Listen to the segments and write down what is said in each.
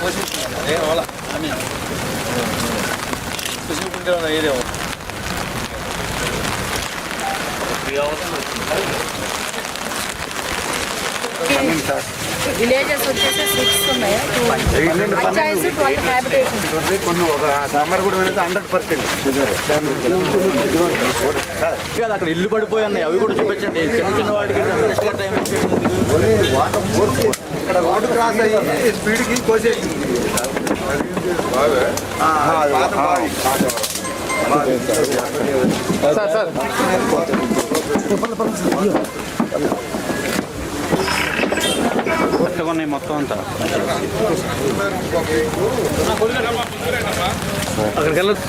పోషిస్తున్నారు ఏం అని చూసుకుంటే ఏరియా విలేజెస్ వచ్చేసి సిక్స్ ఉన్నాయి పంచాయతీ ట్వెల్వ్ హ్యాబిటేషన్ కొన్ని ఒక సాంబార్ కూడా అనేది హండ్రెడ్ పర్సెంట్ అక్కడ ఇల్లు పడిపోయి ఉన్నాయి అవి కూడా చూపించండి చిన్న చిన్న వాటికి ఇక్కడ రోడ్డు క్రాస్ అయ్యి స్పీడ్కి కోసేసింది సార్ సార్ ఉన్నాయి మొత్తం అంతా అక్కడికి వెళ్ళొచ్చు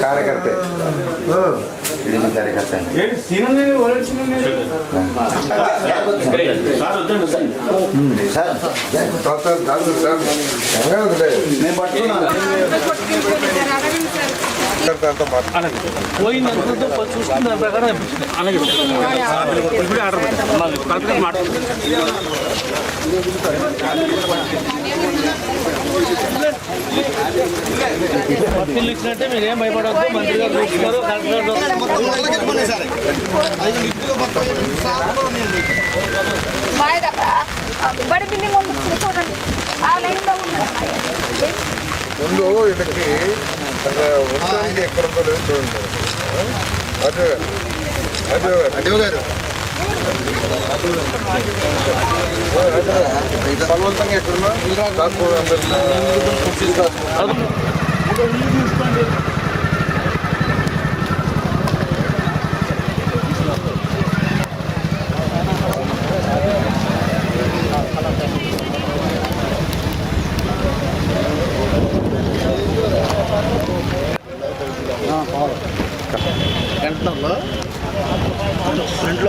కార్యకర్త సార్ నేను పట్టుకున్నాను పోయిందంతా చూసుకున్న దాని ప్రకారం అలాగే ఇప్పుడే ఆర్డర్ పెట్టాను కరెక్ట్గా మాట పత్తిళ్ళు ఇచ్చినట్టే మీరు ఏం భయపడవద్దు మంత్రి గారు చూస్తున్నారు బడి చూడండి ఆ లైన్లో ముందు వీళ్ళకి ఎక్కడ ఉందో లేదో చూడండి. అటు అటు అటు గారు. బలవంతంగా ఎక్కడున్నా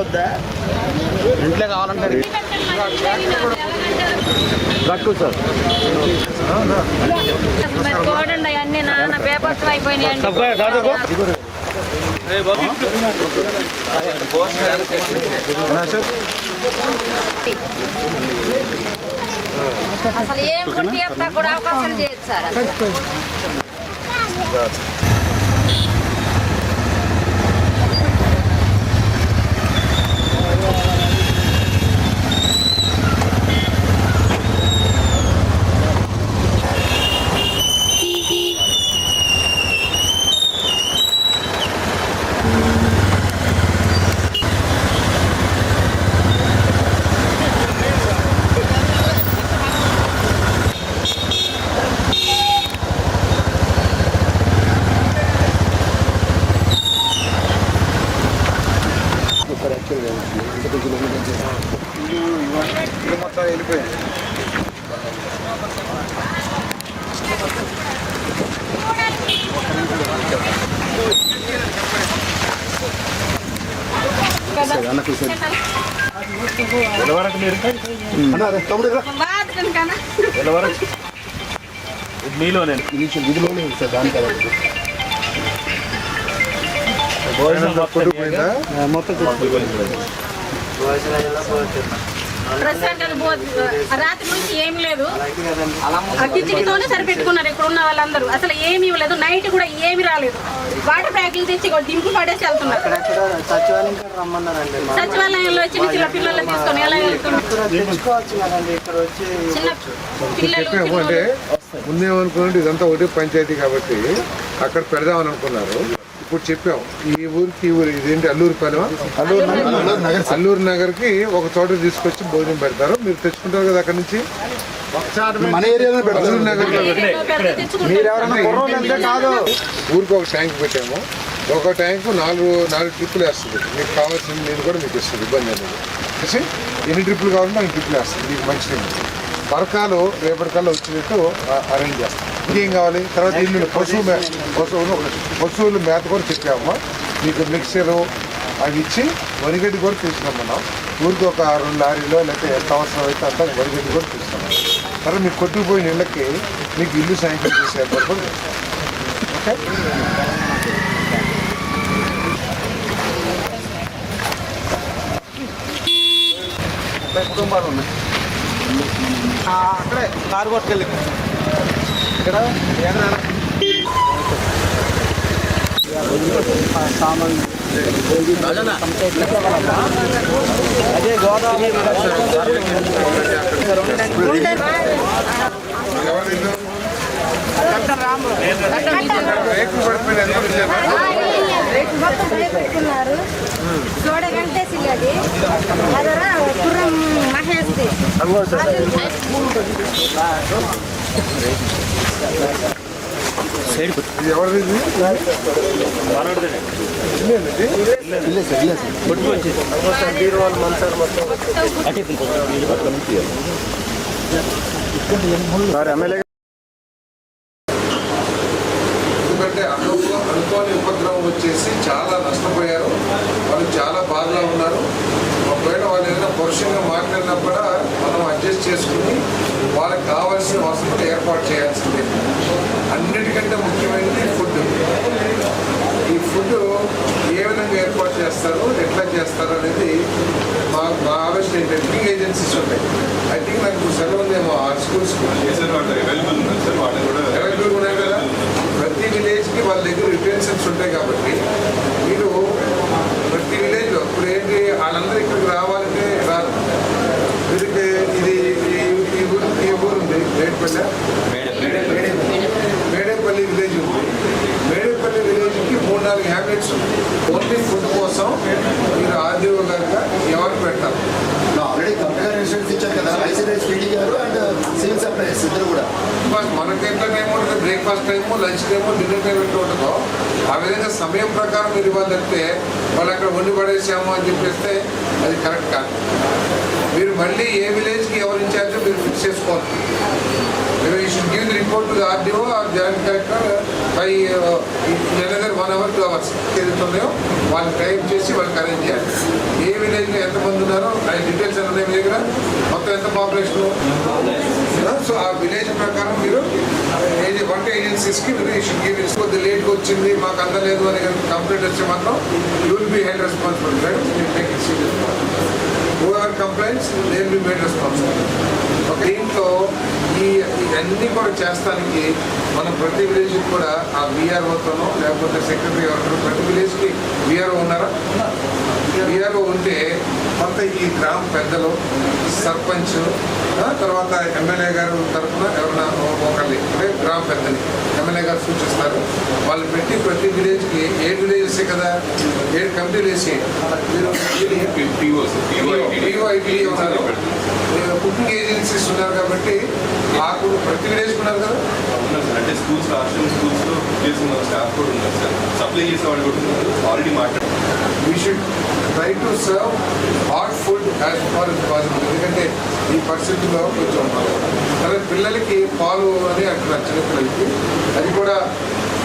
వద్దా? ఫ్రంట్లో కావాలంటారు కట్టు సార్. చూడండి అన్ని నాన్న పేపర్స్ అయిపోయినాయండి అసలు ఏం కూడా అవకాశం చేయొచ్చు సార్ మీలో నేను కొట్టుకుపోయిందా ప్రస్తుతానికి అది పోదు. ఆ రాత్రి నుంచి ఏం లేదు. ఆ కిచెన్తోనే సరిపెట్టుకున్నారు ఇక్కడ ఉన్న వాళ్ళందరూ. అసలు ఏమీ ఇవ్వలేదు. నైట్ కూడా ఏమీ రాలేదు. వాటర్ ప్యాకులు తెచ్చి దింపు పడేసి వెళ్తున్నారు. సచివాలయంలో చిన్న చిన్న పిల్లలు తీసుకొని ఎలా వెళ్తున్నారు? ముందేమనుకున్నట్టు ఇదంతా ఒకటే పంచాయతీ కాబట్టి అక్కడ పెడదామని అనుకున్నారు. ఇప్పుడు చెప్పాం ఈ ఊరికి ఈ ఊరు ఇదేంటి? అల్లూరు పాలెం అల్లూరు నగర్. అల్లూరు నగర్. కి ఒక చోట తీసుకొచ్చి భోజనం పెడతారు. మీరు తెచ్చుకుంటారు కదా అక్కడ నుంచి? మన ఏరియాలో అల్లూరు నగర్లో తెచ్చుకుంటారు. కాదు. ఊరికి ఒక ట్యాంక్ పెట్టాము. ఒక ట్యాంక్ నాలుగు నాలుగు ట్రిప్పులు వేస్తుంది. మీకు కావాల్సిన నీళ్ళు కూడా మీకు ఇస్తుంది. ఇబ్బంది అనేది ఎన్ని ట్రిప్పులు కావాలంటే అన్ని ట్రిప్పులు వేస్తుంది. మీకు మంచిది పరకాలు రేపటికల్లా వచ్చేటట్టు అరేంజ్ చేస్తాం. ఇంకేం కావాలి? తర్వాత ఇల్లు పశువు మే పశువులు పశువులు మేత కూడా చెప్పామమ్మా. మీకు మిక్సరు అవి ఇచ్చి వరిగడ్డి కూడా తీసుకురమ్మన్నాం ఊరికి ఒక రెండు లారీలో లేకపోతే ఎంత అవసరం అయితే అంత వరిగడ్డి కూడా తీసుకున్నాం. తర్వాత మీకు కొట్టుకుపోయిన ఇళ్ళకి మీకు ఇల్లు శాంక్షన్ చేసే ఏర్పాటు. ఓకే? కుటుంబాలు ఉన్నాయి. అక్కడే కారు కొట్టుకెళ్ళి ఇక్కడ సామాన్ అదే గోదావరి చూడగంటే ఇల్లు రేకులు పడిపోయిన ఎంత ఇచ్చారు మొత్తం పెట్టుకున్నారు ఎందుకంటే అనుకో అనుకోని ఉపద్రవం వచ్చేసి చాలా నష్టపోయారు. వాళ్ళు చాలా బాధలో ఉన్నారు. ఒకవేళ వాళ్ళు ఏదైనా పరుషంగా మాట్లాడినా కూడా చేసుకుని వాళ్ళకి కావాల్సిన వసతులు ఏర్పాటు చేయాల్సిందే. అన్నిటికంటే ముఖ్యమైనది ఫుడ్. ఈ ఫుడ్ ఏ విధంగా ఏర్పాటు చేస్తారు ఎట్లా చేస్తారు అనేది మా మా ఆలోచన ఏంటంటే టీచింగ్ ఏజెన్సీస్ ఉంటాయి. ఐ థింక్ నాకు సెలవు ఉందేమో ఆ స్కూల్స్. అవైలబుల్ ఉన్నాయి కదా? ప్రతి విలేజ్కి వాళ్ళ దగ్గర రిటెన్షన్స్ ఉంటాయి కాబట్టి మీరు ప్రతి విలేజ్లో ఇప్పుడు ఏంటి వాళ్ళందరూ ఇక్కడికి రావాలంటే రాదు వీరికి ఇది ఈ- ఈ ఊరు ఈ ఊరు ఉంది మేడపల్లి మేడేపల్లి విలేజ్ ఉంది. మేడేపల్లి విలేజ్కి మూడు నాలుగు హ్యాబిట్స్ ఓన్లీ ఫుడ్ కోసం మీరు ఆర్డీఓ గారుగా ఎవరు పెట్టాలి ఆల్రెడీ కంప్యూటర్ ఇన్స్టిట్యూట్ ఇచ్చారు కదా. ఐసీడీఎస్ పీడీ గారు అండ్ సివిల్ సప్లైస్ ఇద్దరు కూడా. మనకి ఎంత టైం ఉంటుంది? Breakfast time lunch time dinner time ఎట్లా ఉంటుందో ఆ విధంగా సమయం ప్రకారం మీరు ఇవ్వాలి తప్పితే వాళ్ళు అక్కడ వండి పడేసాము అని చెప్పేస్తే అది కరెక్ట్ కాదు. మీరు మళ్ళీ ఏ విలేజ్కి ఎవరు ఇన్ఛార్జో మీరు ఫిక్స్ చేసుకోవాలి. మీరు ఈ should give the report to RDO or joint collector by another one hour two hours ఏదైతే ఉన్నాయో వాళ్ళు టైప్ చేసి వాళ్ళకి అరేంజ్ చేయాలి. ఏ విలేజ్లో ఎంతమంది ఉన్నారో ఆ డీటెయిల్స్ ఉన్నాయి మీ దగ్గర. మొత్తం ఎంత పాపులేషన్? సో ఆ విలేజ్ ప్రకారం మీరు ఏది వంట ఏజెన్సీస్కి మీరు ఈ షుడ్ గివ్ కొద్ది లేట్గా వచ్చింది మాకు అందలేదు అని కంప్లైంట్ వచ్చే మాత్రం you will be held responsible. Right take it serious who are complaints they will be made responsible దీంట్లో ఈ ఇవన్నీ కూడా చేస్తానికి మనం ప్రతి విలేజ్కి కూడా ఆ బీఆర్ఓతోనో లేకపోతే సెక్రటరీ ఎవరు ప్రతి విలేజ్కి బీఆర్ఓ ఉన్నారా? బీఆర్ఓ ఉంటే కొంత ఈ గ్రామ పెద్దలు సర్పంచ్ తర్వాత ఎమ్మెల్యే గారు తరఫున ఎవరైనా ఒకరిని అంటే గ్రామ పెద్దని ఎమ్మెల్యే గారు సూచిస్తారు. వాళ్ళు పెట్టి ప్రతి విలేజ్కి ఏడు విలేజెస్ కదా? ఏడు కమిటీలు వేసి ఉన్నారు కుకింగ్ ఏజెన్సీస్ ఉన్నారు కాబట్టి మాకు ప్రతి విలేజ్ ఉన్నారు కదా? అంటే స్కూల్స్ రాష్ట్రం స్కూల్స్లో చేసిన స్టాఫ్ కూడా ఉన్నారు సార్. సప్లై చేసే వాళ్ళు కూడా ఉన్నారు. ఆల్రెడీ మాట్లాడు we should try to serve hot food as far is possible ఎందుకంటే ఈ పరిస్థితుల్లో కొంచెం అలాగే పిల్లలకి పాలు అని అంటున్నారు చిన్నపిల్లలకి అది కూడా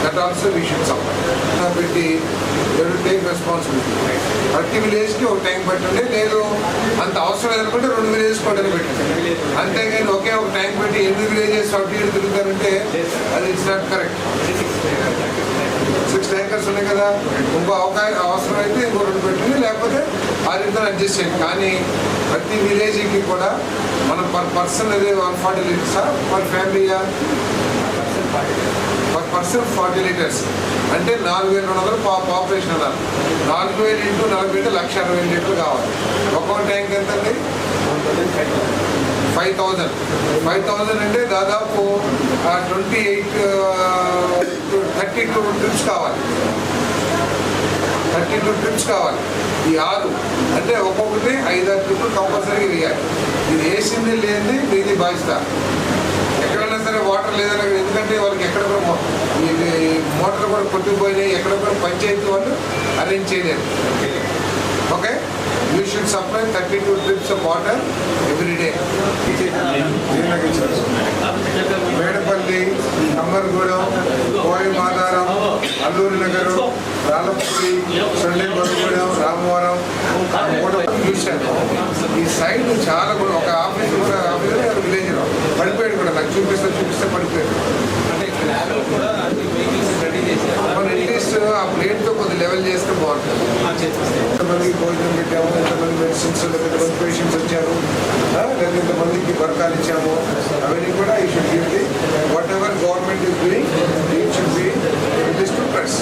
that also we should support పెట్టి ఎవరు టేక్ రెస్పాన్సిబిలిటీ ప్రతి విలేజ్కి ఒక టైం పెట్టండి లేదు అంత అవసరం లేదనుకుంటే రెండు విలేజ్ కూడా పెట్టండి అంతేగాని ఒకే ఒక టైం పెట్టి ఎన్ని విలేజెస్ అటు ఇటు తిరుగుతారంటే అది it's not correct six tankers ఉన్నాయి కదా ఇంకో అవకాశం అవసరం అయితే ఇంకో రెండు పెట్టండి లేకపోతే ఆ రీతిలో అడ్జస్ట్ చేయండి. కానీ ప్రతి విలేజ్కి కూడా మనం పర్ పర్సన్ అదే వన్ ఫార్టీ లీటర్స్ పర్ ఫ్యామిలీయా పర్ పర్సన్ ఫార్టీ లీటర్స్. అంటే నాలుగు వేల రెండు వందలు పా పాపులేషన్ అన్నారు. నాలుగు వేలు ఇంటూ నలభై అంటే లక్ష అరవై లీటర్లు కావాలి. ఒక్కో ట్యాంక్ ఎంత అండి ఫైవ్ థౌజండ్ ఫైవ్ థౌజండ్ అంటే దాదాపు twenty eight thirty two trips కావాలి. థర్టీ టూ ట్రిప్స్ కావాలి. ఈ ఆరు. అంటే ఒక్కొక్కటి ఐదారు ట్రిప్పులు కంపల్సరీగా వేయాలి. ఇది వేసింది లేనిది మీది బాధ్యత ఎక్కడైనా సరే వాటర్ లేదని ఎందుకంటే వాళ్ళకి ఎక్కడ కూడా మోటార్ కూడా కొట్టుకుపోయినాయి ఎక్కడ కూడా పంచాయతీ వాళ్ళు అరేంజ్ చేయలేరు okay? You should supply thirty two trips of water every day Medapalli Tadepalli Ammargudem Koyi Madaram Alluri నగరం రాళ్ళపూడి సొండే బొరుగుడెం రామవరం కూడా మూడు చూశాను ఈ సైడ్ చాలా కూడా ఒక ఆఫీస్ కూడా ఆఫీస్ విలేజ్లో పడిపోయాడు కూడా. నాకు చూపిస్తే చూపిస్తే పడిపోయాడు. అట్లీస్ట్ ఆ ప్లేట్తో కొద్ది లెవెల్ చేస్తే బాగుంటుంది. ఎంతమందికి భోజనం పెట్టాము ఎంతమంది మెడిసిన్స్ ఎంతమంది పేషెంట్స్ వచ్చారు లేదా ఎంతమందికి వర్గాలు ఇచ్చాము అవన్నీ కూడా ఈ should give the what ever government is doing it should be this to press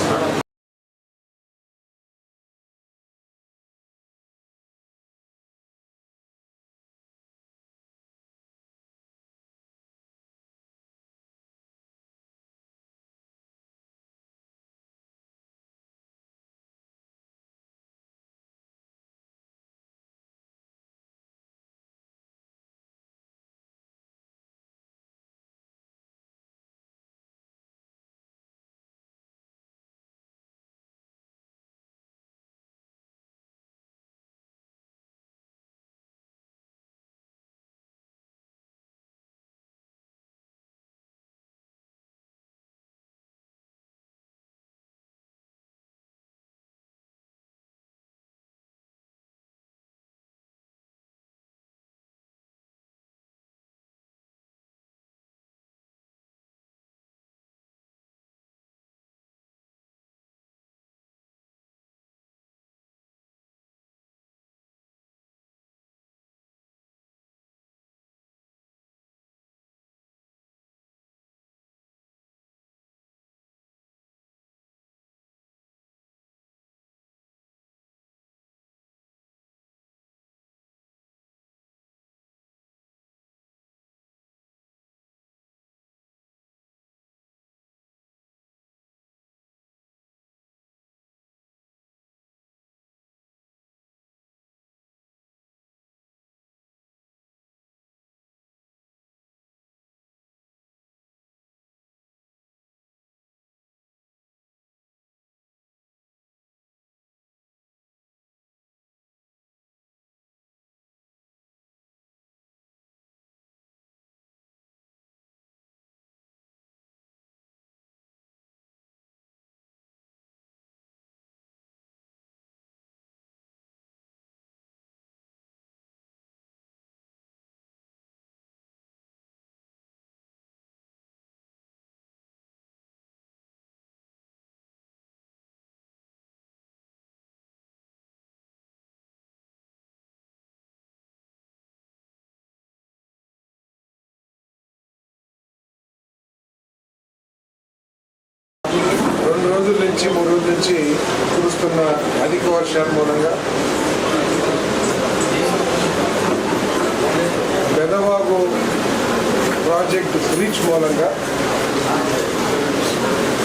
నుంచి మూడు రోజుల నుంచి కురుస్తున్న అధిక వర్షాల మూలంగా పెదవాగు ప్రాజెక్టు బ్రీచ్ మూలంగా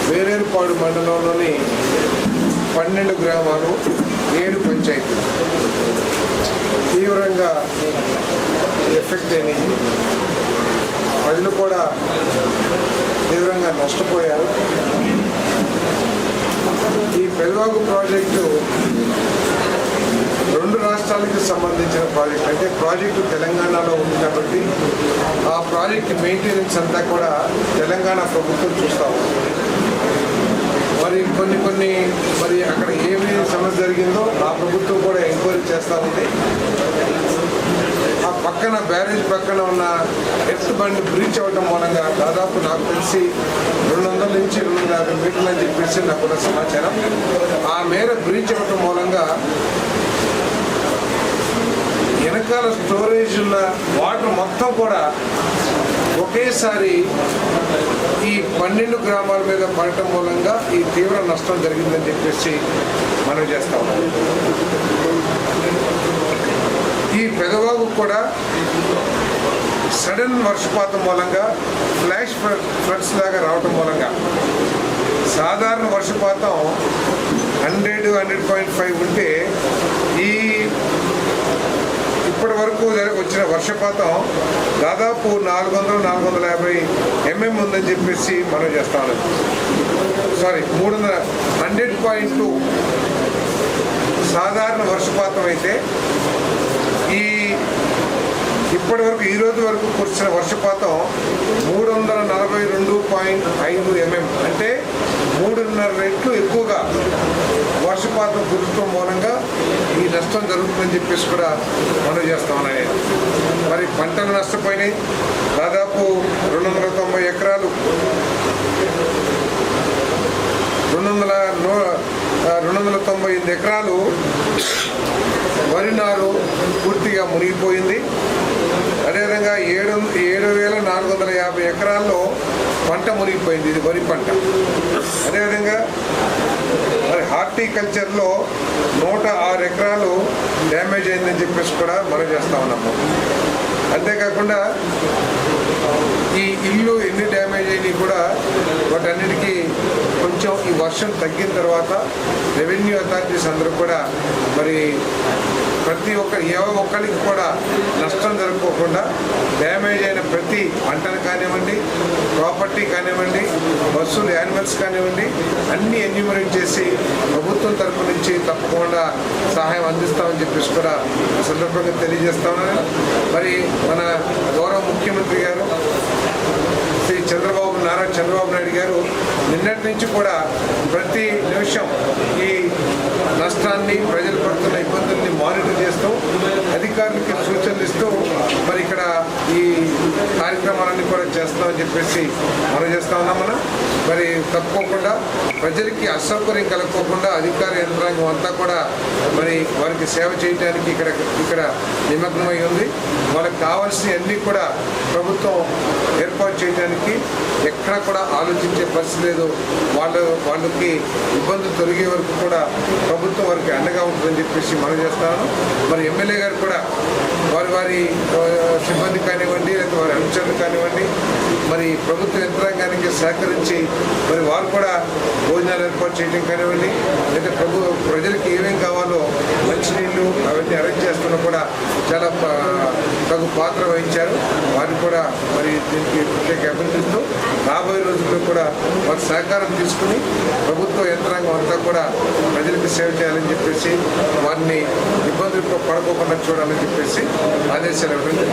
వేరేరుపాడు మండలంలోని పన్నెండు గ్రామాలు ఏడు పంచాయతీలు. తీవ్రంగా ఎఫెక్ట్ అయినాయి. ప్రజలు కూడా తీవ్రంగా నష్టపోయారు. ఈ పెదవాగు ప్రాజెక్టు రెండు రాష్ట్రాలకు సంబంధించిన ప్రాజెక్ట్. అంటే ప్రాజెక్టు తెలంగాణలో ఉంది కాబట్టి ఆ ప్రాజెక్ట్ మెయింటెనెన్స్ అంతా కూడా తెలంగాణ ప్రభుత్వం చూస్తూ మరి కొన్ని కొన్ని మరి అక్కడ ఏమేమి సమస్య జరిగిందో ఆ ప్రభుత్వం కూడా ఎంక్వైరీ చేస్తూ ఉంది. పక్కన బ్యారేజ్ పక్కన ఉన్న ఎత్తు బండి బ్రీచ్ అవ్వడం మూలంగా దాదాపు నాకు తెలిసి రెండు వందల నుంచి రెండు వందల యాభై మీటర్లు అని చెప్పేసి నాకు సమాచారం. ఆ మేర బ్రీచ్ అవ్వటం మూలంగా వెనకాల స్టోరేజ్ ఉన్న వాటర్ మొత్తం కూడా ఒకేసారి ఈ పన్నెండు గ్రామాల మీద పడటం మూలంగా ఈ తీవ్ర నష్టం జరిగిందని చెప్పేసి మనం చేస్తా ఉన్నాం. ఈ పెదవాగు కూడా సడన్ వర్షపాతం మూలంగా ఫ్లాష్ ఫ్లడ్స్ లాగా రావటం మూలంగా. సాధారణ వర్షపాతం హండ్రెడ్ హండ్రెడ్ పాయింట్ ఫైవ్ ఉంటే ఈ ఇప్పటి వరకు వచ్చిన వర్షపాతం దాదాపు నాలుగు వందలు నాలుగు వందల యాభై ఎంఎం ఉందని చెప్పేసి మనం చేస్తాను సారీ మూడు వందల హండ్రెడ్ పాయింట్ టూ. సాధారణ వర్షపాతం అయితే ఈ ఇప్పటి వరకు ఈ రోజు వరకు కురిసిన వర్షపాతం మూడు వందల నలభై రెండు పాయింట్ ఐదు ఎంఎం. అంటే మూడున్నర రెట్లు ఎక్కువగా వర్షపాతం కురవటం మూలంగా ఈ నష్టం జరుగుతుందని చెప్పేసి కూడా మనం చేస్తామని మరి పంటలు నష్టపోయినాయి. దాదాపు రెండు వందల తొంభై ఎకరాలు రెండు వందల నూ ఆ, రెండు వందల తొంభై ఎనిమిది ఎకరాలు వరి నారు పూర్తిగా మునిగిపోయింది. అదేవిధంగా ఏడు ఏడు వేల నాలుగు వందల యాభై ఎకరాల్లో పంట మునిగిపోయింది. ఇది వరి పంట. అదేవిధంగా మరి హార్టికల్చర్లో నూట ఆరు ఎకరాలు డ్యామేజ్ అయిందని చెప్పేసి కూడా మనం చేస్తా ఉన్నాము. అంతేకాకుండా ఈ ఇల్లు ఎన్ని డ్యామేజ్ అయినాయి కూడా వాటన్నిటికీ కొంచెం ఈ వర్షం తగ్గిన తర్వాత రెవెన్యూ అథారిటీస్ అందరూ కూడా మరి ప్రతి ఒక్క ఏ ఒక్కరికి కూడా నష్టం జరగకోకుండా డ్యామేజ్ అయిన ప్రతి పంటను కానివ్వండి ప్రాపర్టీ కానివ్వండి బస్సులు యానిమల్స్ కానివ్వండి అన్ని ఎన్యూమరేట్ చేసి ప్రభుత్వం తరపు నుంచి తప్పకుండా సహాయం అందిస్తామని చెప్పేసి కూడా సందర్భంగా తెలియజేస్తామని మరి మన గౌరవ ముఖ్యమంత్రి గారు శ్రీ చంద్రబాబు నారా చంద్రబాబు నాయుడు గారు నిన్నటి నుంచి కూడా ప్రతి నిమిషం ఈ నష్టాన్ని ప్రజలు పడుతున్న అధికారులకి సూచనలు ఇస్తూ మరి ఇక్కడ ఈ కార్యక్రమాలన్నీ కూడా చేస్తామని చెప్పేసి మనం చేస్తా ఉన్నాం మనం. మరి తప్పుకోకుండా ప్రజలకి అసౌకర్యం కలగకోకుండా అధికార యంత్రాంగం అంతా కూడా మరి వారికి సేవ చేయడానికి ఇక్కడ ఇక్కడ నిమగ్నమై ఉంది. వాళ్ళకి కావాల్సినవన్నీ కూడా ప్రభుత్వం ఏర్పాటు చేయడానికి ఎక్కడ కూడా ఆలోచించే పరిస్థితి లేదు. వాళ్ళు వాళ్ళకి ఇబ్బందులు తొలగే వరకు కూడా ప్రభుత్వం వారికి అండగా ఉంటుందని చెప్పేసి మనం చేస్తాను మరి ఎమ్మెల్యే గారు కూడా వారి వారి సిబ్బంది కానివ్వండి వారి అనుచరులు కానివ్వండి మరి ప్రభుత్వ యంత్రాంగానికి సహకరించి మరి వారు కూడా భోజనాలు ఏర్పాటు చేయడం కానివ్వండి లేదా ప్రభు ప్రజలకు ఏమేం కావాలో మంచినీళ్ళు అవన్నీ అరేంజ్ చేస్తున్నా కూడా చాలా తగు పాత్ర వహించారు. వారిని కూడా మరి దీనికి ప్రత్యేక అభినందిస్తూ రాబోయే రోజుల్లో కూడా వారి సహకారం తీసుకుని ప్రభుత్వ యంత్రాంగం అంతా కూడా ప్రజలకు సేవ చేయాలని చెప్పేసి వారిని ఇబ్బందులు పడకోకుండా చూడాలని చెప్పేసి ఆదేశాలు ఇవ్వడం